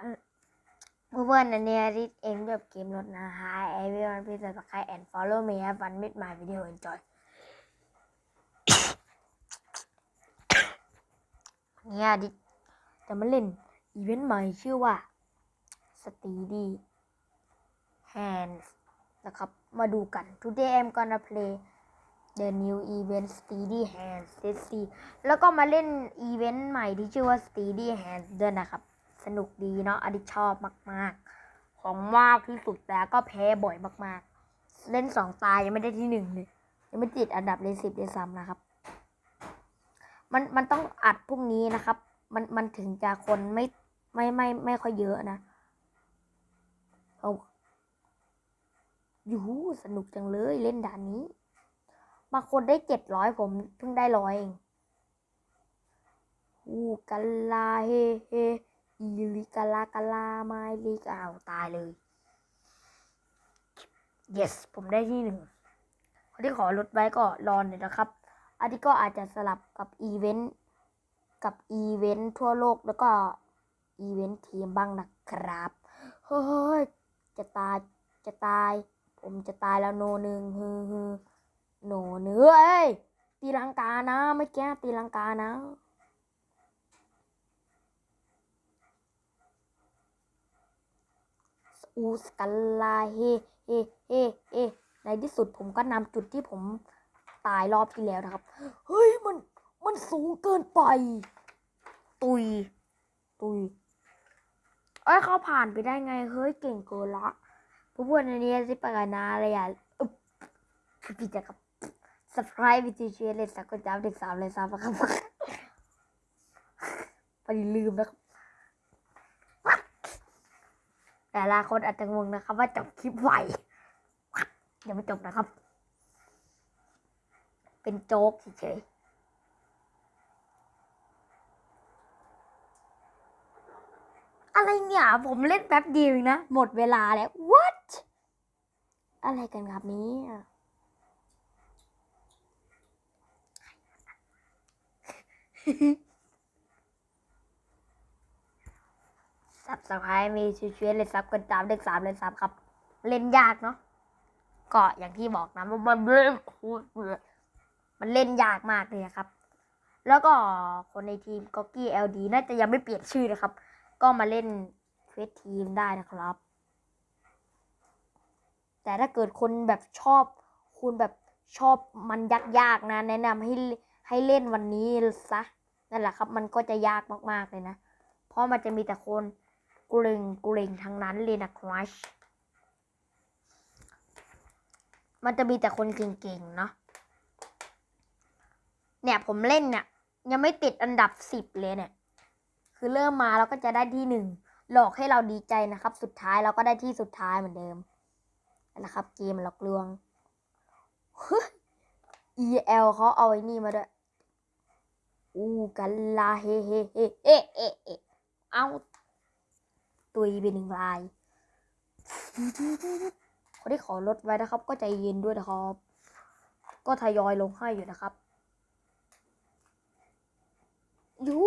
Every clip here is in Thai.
เพื่อนอันนี้ยที่เองแบบเกมรถนะ Hi everyone please subscribe and follow me have fun with my video enjoy เนี่ยดิจะมาเล่นอีเวนต์ใหม่ชื่อว่า Steady Hands นะครับมาดูกัน Today I'm gonna play the new event Steady Hands Let's see แล้วก็มาเล่นอีเวนต์ใหม่ที่ชื่อว่า Steady Hands ด้วยนะครับ สนุกดีเนาะอดิชอบมากๆ ของมากที่สุดแต่ก็แพ้บ่อยมากๆ เล่นสองตายยังไม่ได้ที่หนึ่งเลยยังไม่ติดอันดับเลยสิบเลยซ้ำนะครับ มันมันต้องอัดพรุ่งนี้นะครับ มันมันถึงจะคนไม่ไม่ไม่ไม่ค่อยเยอะนะเอายูหูสนุกจังเลยเล่นด่านนี้บางคนได้เจ็ดร้อยผมเพิ่งได้ร้อยเอง อูกัลลาเฮเฮ อีลิกาลากาลาไมลิกอาตายเลย yes ผมได้ที่หนึ่งคนที่ขอลดไว้ก็รอน่อยนะครับ อันนี้ก็อาจจะสลับกับอีเวนต์กับอีเวนต์ทั่วโลกแล้วก็อีเวนต์ทีมบ้างนะครับเฮ้ยจะตายจะตาย ผมจะตายแล้วโนหนึ่งฮือฮือโนเนื้อเอ้ยตีลังกานะไม่แก้ตีลังกานะ อูสกัลลาเฮเฮเฮเฮในที่สุดผมก็นำจุดที่ผมตายรอบที่แล้วนะครับ เฮ้ยมันมันสูงเกินไป ตุย ตุย เอ้ยเขาผ่านไปได้ไง เฮ้ยเก่งเกินละผู้พูดในนี้สิปากนาอะไรอะอึ๊บพี่จะกับ subscribe วิธีเชียร์เลยสักคนจ้าเด็กสามเลยสามครับพอดีลืมนะครับ แต่ละคนอาจจะงงนะครับ ว่าจบคลิปไหวยังไม่จบนะครับ เป็นโจ๊กเฉยๆอะไรเนี่ย ผมเล่นแป๊บเดียวเองนะ หมดเวลาแล้ว what อะไรกันครับเนี้ สับไครมีชื่อเชียเลยซับกันจามเลขสามเลยซับครับ เล่นยากเนาะก็อย่างที่บอกนะมันเล่นคูดมันเล่นยากมากเลยครับ แล้วก็คนในทีมก็กี้เอลดีน่าจะยังไม่เปลี่ยนชื่อนะครับ ก็มาเล่นเฟสทีมได้นะครับ แต่ถ้าเกิดคนแบบชอบคุณแบบชอบมันยากๆนะ แนะนำให้ให้เล่นวันนี้ซะนั่นแหละครับ มันก็จะยากมากๆเลยนะ เพราะมันจะมีแต่คน กรงกรงทั้งนั้นเลยนะครับมันจะมีแต่คนเก่งๆเนาะเนี่ยผมเล่นเนี่ยยังไม่ติดอันดับสิบเลยเนี่ย คือเริ่มมาเราก็จะได้ที่หนึ่งหลอกให้เราดีใจนะครับ สุดท้ายเราก็ได้ที่สุดท้ายเหมือนเดิมนะครับ เกมหลอกลวง EL เขาเอาไอ้นี่มาด้วยอูกันลาเฮเฮเฮเอเอเอเอา ตุยไปหนึ่งลาย คนที่ขอลดไว้นะครับ ก็ใจเย็นด้วยนะครับ ก็ทยอยลงให้อยู่นะครับยู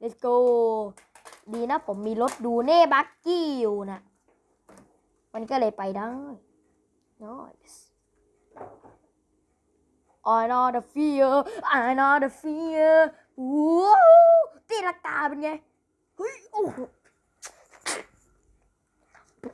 let's go ดีนะผมมีรถดูเน่บักกี้อยู่นะ มันก็เลยไปได้ nice I know the fear I know the fear ว้าวตีลังกาเป็นไง เฮ้ย โอ้ I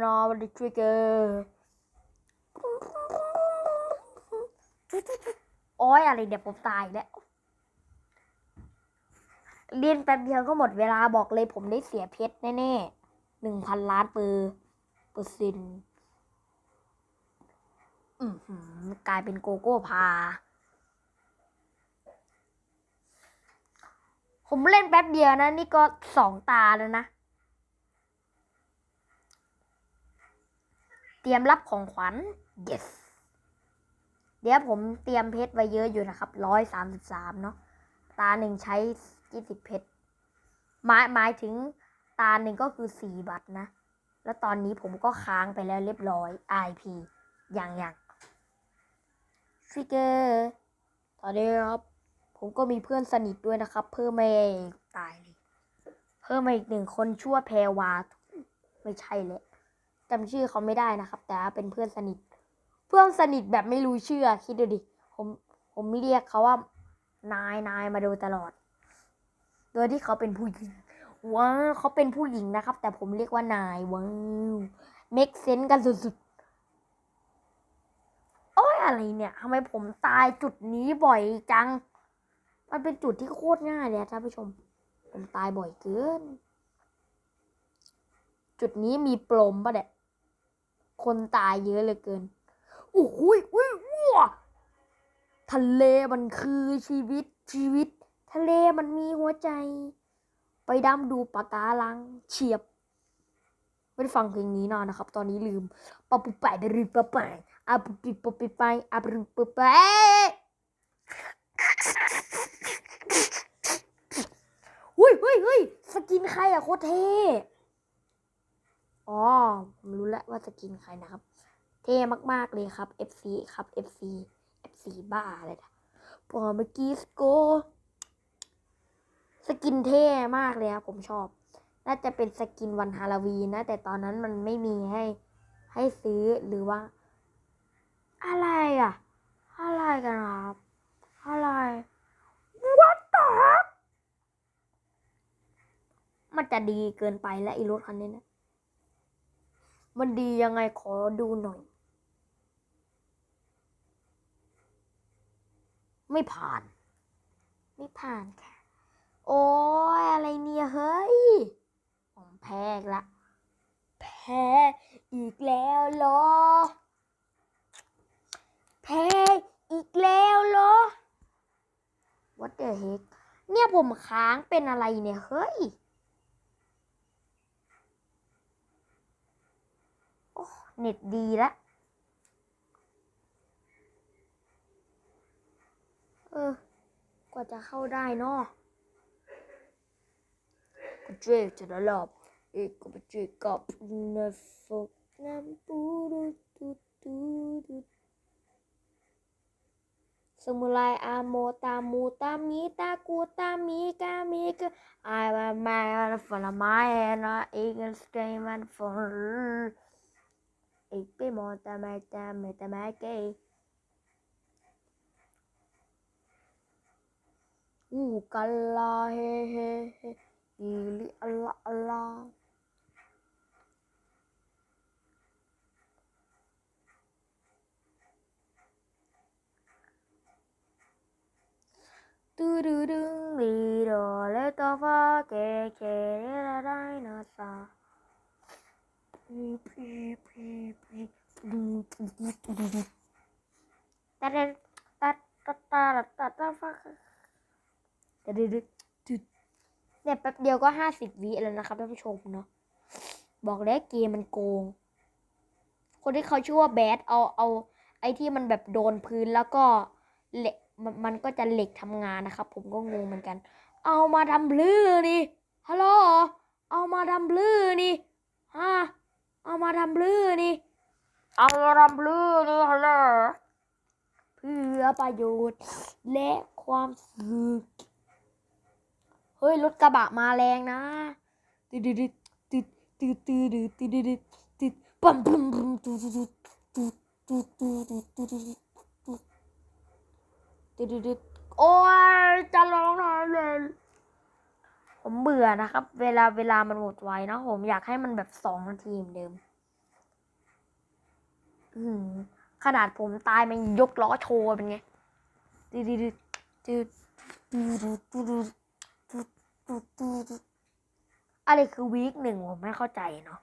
know the trigger โอ้ยอะไรเดี๋ยวผมตายแล้ว เรียนแป๊บเดียวก็หมดเวลาบอกเลยผมได้เสียเพชรแน่ๆหนึ่งพันล้านเปอร์เปอร์เซ็นต์ กลายเป็นโกโก้พา ผมเล่นแป๊บเดียวนะ นี่ก็สองตาแล้วนะ เตรียมรับของขวัญ yes เดี๋ยวผมเตรียมเพชรไว้เยอะอยู่นะครับร้อยสามสิบสามเนาะ ตาหนึ่งใช้ยี่สิบเพชร หมายหมายถึงตาหนึ่งก็คือสี่บัตรนะ แล้วตอนนี้ผมก็ค้างไปแล้วเรียบร้อย IP อย่างอย่าง ฟิกเกอร์ตอนนี้ครับ ผมก็มีเพื่อนสนิทด้วยนะครับ เพิ่มมาตายเลยเพิ่มมาอีกหนึ่งคนชั่วแพรวา ไม่ใช่เลยจำชื่อเขาไม่ได้นะครับ แต่เป็นเพื่อนสนิท เพื่อนสนิทแบบไม่รู้ชื่อคิดดูดิผมผมเรียกเขาว่านายนายมาโดยตลอด โดยที่เขาเป็นผู้หญิงว้าเขาเป็นผู้หญิงนะครับ แต่ผมเรียกว่านายว้าวเมคเซนกันสุดๆ อะไรเนี่ยทำไมผมตายจุดนี้บ่อยจัง มันเป็นจุดที่โคตรง่ายเลยท่านผู้ชม ผมตายบ่อยเกิน จุดนี้มีปลมปะเนี่ยคนตายเยอะเลือเกินโอ้โหยอุ้ยว้าทะเลมันคือชีวิตชีวิต ทะเลมันมีหัวใจ ไปดำดูปะการังเฉียบไม่ได้ฟังเพลงนี้นานนะครับ ตอนนี้ลืมปะปุไปไปริปะไป อาปุปิปปิไปอาปริปะไปหุ้ยหุ้ยหุ้ยสกินใครอะโคตรเท่อ๋อผมรู้แล้วว่าสกินใครนะครับ เท่มาก ๆ เลยครับ FC ครับ FC FC บ้าอะไรนะพอเมื่อกี้สโก สกินเท่มากเลยครับผมชอบ น่าจะเป็นสกินวันฮาโลวีนนะ แต่ตอนนั้นมันไม่มีให้ให้ซื้อหรือว่า อะไรอะ อะไรกันครับ อะไร What the heck มันจะดีเกินไปแล้วไอีรถคันนี้นะ มันดียังไงขอดูหน่อย ไม่ผ่าน ไม่ผ่านค่ะ โอ้ยอะไรเนี่ยเฮ้ย ผมแพ้อีกละ แพ้อีกแล้วเหรอ แพ้อีกแล้วเหรอ What the heck เนี่ยผมค้างเป็นอะไรเนี่ย เฮ้ย โอ้เน็ตดีละเออ กว่าจะเข้าได้เนาะกูเจอจะได้รอบเอกกูไปเจอกับนฟกน้ำปูดูดูดูดู So mulai amo tamu tami taku tami kami ke I will my for my and eagle stream and for Ipi mo tamay tamay tamay kay Uh, kala he he he, ili Allah Allah. ม่นะเอกสเกมันฟังดูดึงลีโดเลตอฟ้าเกเคเรไดนาซาพีพีพีพีดูดูดูดูดูตัดตัดตัดตัดตัดตัดฟาจะดึกดึกเนี่ยแป๊บเดียวก็ห้าสิบวิแล้วนะครับท่านผู้ชมเนาะบอกแล้วเกมมันโกง คนที่เขาชื่อว่าแบดเอาเอาไอ้ที่มันแบบโดนพื้นแล้วก็เล็ก มันมันก็จะเหล็กทำงานนะครับ ผมก็งงเหมือนกัน เอามาทำบลื้อนี่ฮัลโหลเอามาทำบลื้อนี่ฮะเอามาทำบลื้อนี่เอามาทำบลื้อนี่ฮัลโหลเพื่อประโยชน์ และความสุขเฮ้ยรถกระบะมาแรงนะติดติดติดติดติดติดติดติดปั๊มปั๊มปั๊มติดติดติดติดติดติดติด ติดติดโอ้ยจะร้องไห้เลยผมเบื่อนะครับ เวลาเวลามันหมดไวนะผมอยากให้มันแบบสองนาทีเหมือนเดิมขนาดผมตายมันยกล้อโชว์เป็นไงติดติดติดติดติดติดอะไรคือวีคหนึ่งผมไม่เข้าใจเนาะ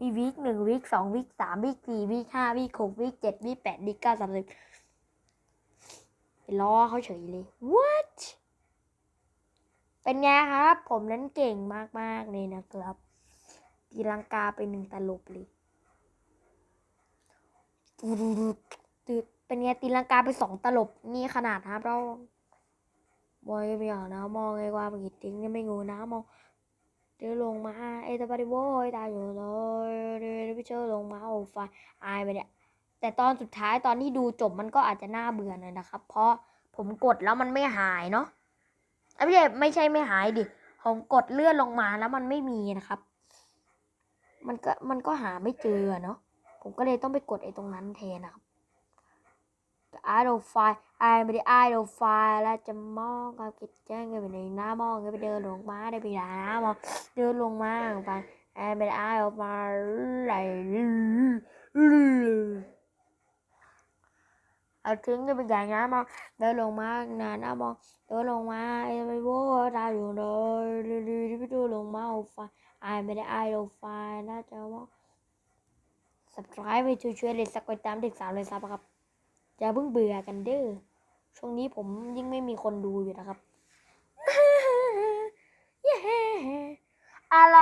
มีวีคหนึ่งวีคสองวีคสามวีคสี่วีคห้าวีคหกวีคเจ็ดวีคแปดวีคเก้าสามสิบ ล้อเขาเฉยเลย what เป็นไงครับ ผมนั้นเก่งมากๆเลยนะครับตีลังกาไปหนึ่งตลบเลยเป็นไงตีลังกาไปสองตลบนี่ขนาดครับเรามองไม่ออกนะมองไงว่ามันกิดทิ้งนี่ไม่งูนะมองเดินลงมาเอตาบาริโวตายอยู่เลยเดินไปเจอลงมาโอ้ไฟอายไปเนี่ย แต่ตอนสุดท้ายตอนที่ดูจบมันก็อาจจะน่าเบื่อหน่อยนะครับ เพราะผมกดแล้วมันไม่หายเนาะอ้ยไม่ใช่ไม่ใช่ไม่หายดิผมกดเลื่อนลงมาแล้วมันไม่มีนะครับ มันก็มันก็หาไม่เจอเนาะผมก็เลยต้องไปกดไอ้ตรงนั้นแทนนะครับไอดอลไฟไอไม่ได้ไอดอลไฟแล้วจะมองกับกิจแจ้งกันไปในหน้ามองก็ไปเดินลงมาได้ไปหน้ามองเดินลงมาไปไอไม่ได้ไอดอลไฟไหล เอาทิ้งกันเป็นอย่างนั้นมาเดินลงมานานนะมองเดินลงมาไอ้ไปโว้ตาอยู่เลยลือๆที่ไปดูลงมาเอาไฟไอไม่ได้ไอายเอาไฟน่าจะว่า subscribe ไปช่วยช่วยเลยสักกดตามเด็กสาวเลยซับครับอย่าเพิ่งเบื่อกันเด้อช่วงนี้ผมยิ่งไม่มีคนดูอยู่นะครับเย้อะไร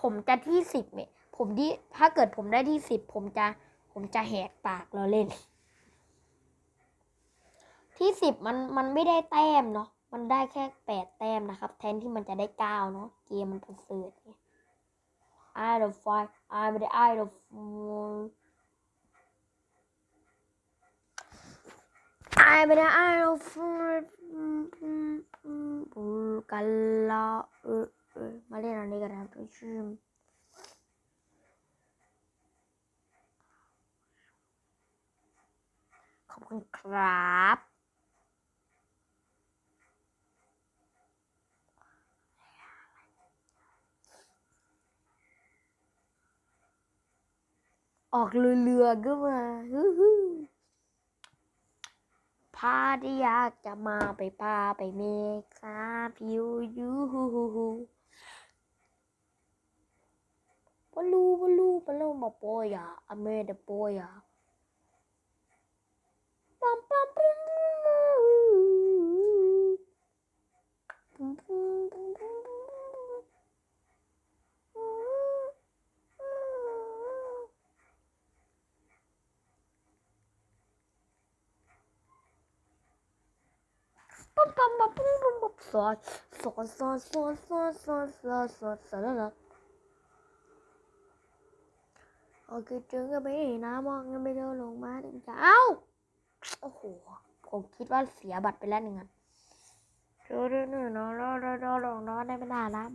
ผมจะที่สิบเนี่ย ผมที่ถ้าเกิดผมได้ที่สิบผมจะ ผมจะแหกปากเราเล่น ที่สิบมันมันไม่ได้แต้มเนาะมันได้แค่แปดแต้มนะครับ แทนที่มันจะได้เก้าเนาะเกมมันประเสริฐไง I don't fight I ไม่ได้ I don't I ไม่ได้ I don't fight กันละเออมาเล่นอันนี้กันนะทุกชื่อ ขอบคุณครับออกเรือๆก็มาฮู้ฮู้พาที่อยากจะมาไปพาไปเมกาพิวยูฮูฮูฮูบอลูบอลูบอลูมาโปยาอเมดโปยา สอนสอนสอนสอนสอนสอนสอนสอนสอนแล้วนะโอเคเจอกันไปนะมองกันไปเดินลงมาถึงจะเอ้า โอ้โห ผมคิดว่าเสียบัตรไปแล้วหนึ่งอะเจอเรื่องหนึ่งนอนรอรอรอรอนอนได้ไม่นานแล้ว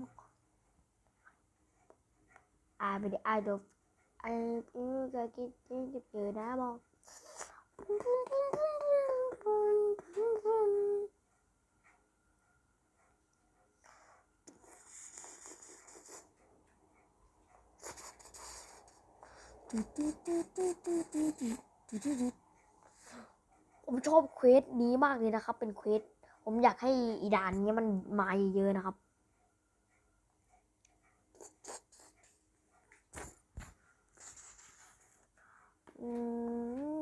อาไม่ได้ไอดอลไอเออก็คิดจะเจอนะมองผม ชอบเควสนี้มากเลยนะครับ เป็นเควสผมอยากให้อีดานเนี้ยมันมาเยอะๆนะครับอืม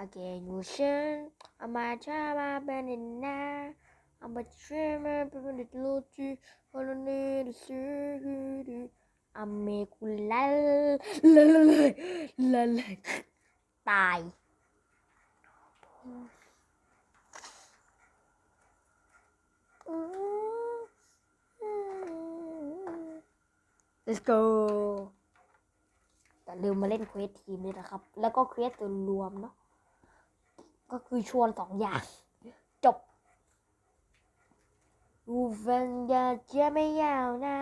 Again, you should. I'm a child, I'm a banana. I'm a dreamer, but when it's low to, all I need is you. I'm a cool la la la la la ตาย Let's go แต่ลืมมาเล่นเควสทีมด้วยนะครับ แล้วก็เควสตัวรวมเนาะ ก็คือชวนสองอย่าง จบอูฟันยาจะไม่ยาวนะ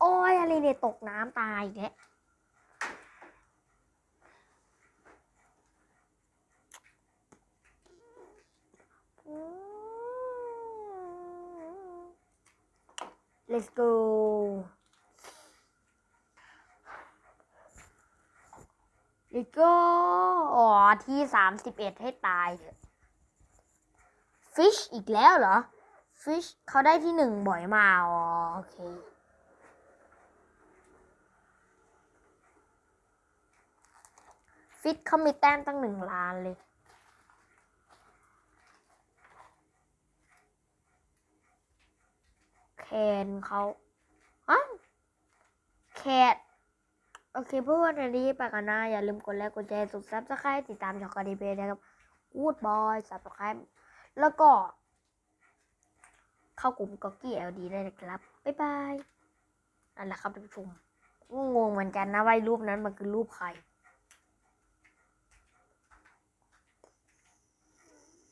โอ้ยอะไรเนี่ยตกน้ำตายอีกแล้ว let's go ลิโก้อ๋อ ที่สามสิบเอ็ดให้ตายเถอะฟิชอีกแล้วเหรอ ฟิชเขาได้ที่หนึ่งบ่อยมากอ๋อ โอเค ฟิชเขามีแต้มตั้งหนึ่งล้านเลย แคนเขาอ้าแคทโอเคเพื่อนวันนี้ไปกันนะอย่าลืมกดไลค์กดแชร์สุดซับสไครต์ติดตามช่องกดีเบนะครับ Good boy subscribe แล้วก็ เข้ากลุ่มก็กี้ LD ได้เลยครับ บ๊ายบายนั่นแหละครับท่านผู้ชมงงเหมือนกันนะว่ารูปนั้นมันคือรูปใคร